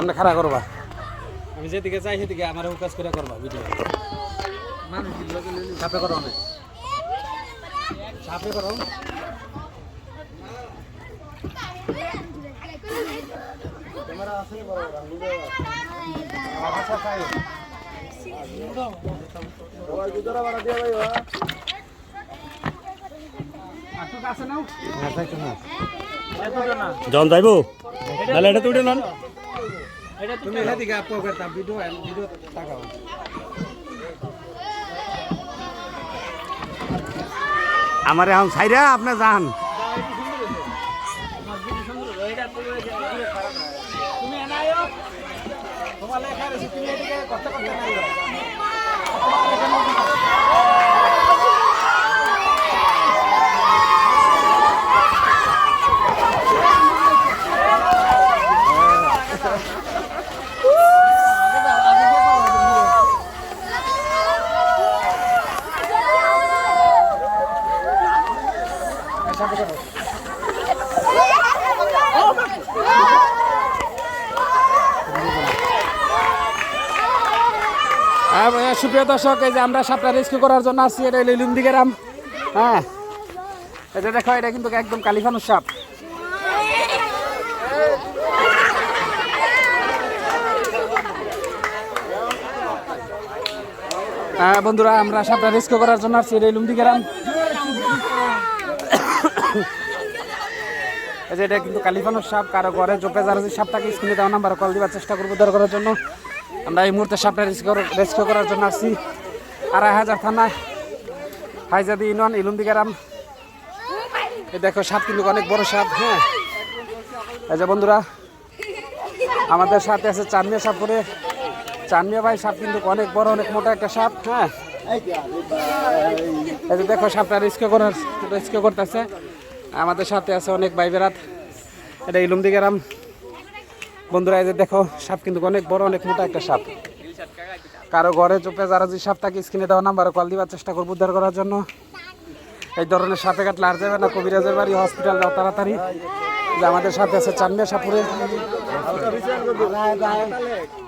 আমরা খাড়া করবা। আমি যেদিকে চাই সেদিকে আমার কাজ করে করবা ভিডিও সাপে করো অনেক। সাপে করো। তাই জন যাইব? তাহলে এটা তুলে নন তুমি এদিকে করতাম ভিডিও ভিডিও তাকাও। আমার এখন সাইরা আপনি যান। তুমি এনায়ো তোমার লেখা রয়েছে তুমি এদিকে করতে করতে নাই সুপ্রিয় দর্শক, এই যে আমরা সাপটা রেস্কিউ করার জন্য আসছি এটা হলো ইলুমদি গ্রাম হ্যাঁ এটা দেখো, এটা কিন্তু একদম কালিফানুর সাপ। হ্যাঁ বন্ধুরা, আমরা সাপটা রেস্কিউ করার জন্য আসছি এটা ইলুমদি গ্রাম এই যে এটা কিন্তু কালিফানুর সাপ, কারও ঘরে জোপে যারা যে সাপটাকে স্ক্রিনে দেওয়া নাম্বার কল দেওয়ার চেষ্টা করব উদ্ধার করার জন্য। আমরা এই মুহূর্তে সাপটা রেস্কিউ করার জন্য আসছি। আড়াই হাজার থানা হাইজাদি ইউনিয়ন ইলুন্দি গ্রাম এই দেখো, সাপ কিন্তু অনেক বড় সাপ হ্যাঁ। এই যে বন্ধুরা, আমাদের সাথে আছে চানমিয়া সাপ করে। চানমিয়া ভাই সাপ কিন্তু অনেক বড়, অনেক মোটা একটা সাপ হ্যাঁ। এই যে দেখো, সাপটা রেস্কিউ করার রেস্কিউ করতেছে। আমাদের সাথে আছে অনেক ভাই বেরাত এটা ইলুমদি গ্রাম বন্ধুরা, এই যে দেখো, সাপ কিন্তু অনেক বড়, অনেক মোটা একটা সাপ। কারও ঘরে চোপে যারা যে সাপ তাকে স্ক্রিনে দেওয়া নাম্বারে কল দিবার চেষ্টা করব উদ্ধার করার জন্য। এই ধরনের সাপে কাটলে আর যাবে না, কবিরাজের বাড়ি হসপিটাল যাও তাড়াতাড়ি। যে আমাদের সাথে আছে চানমিয়া সাপুরে।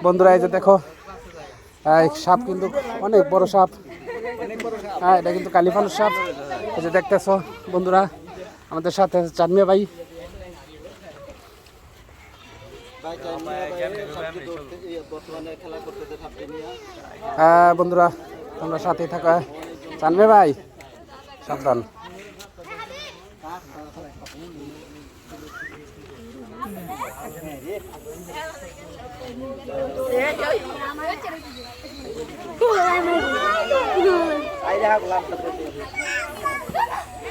বন্ধুরা, এই যে দেখো সাপ কিন্তু অনেক বড় সাপ। হ্যাঁ এটা কিন্তু কালিফালুর সাপ। এই যে দেখতেছো, বন্ধুরা। আমাদের সাথে আছে ভাই হ্যাঁ বন্ধুরা তোমরা সাথেই থাকো হ্যাঁ। ভাই সাবধান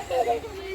Assalamualaikum.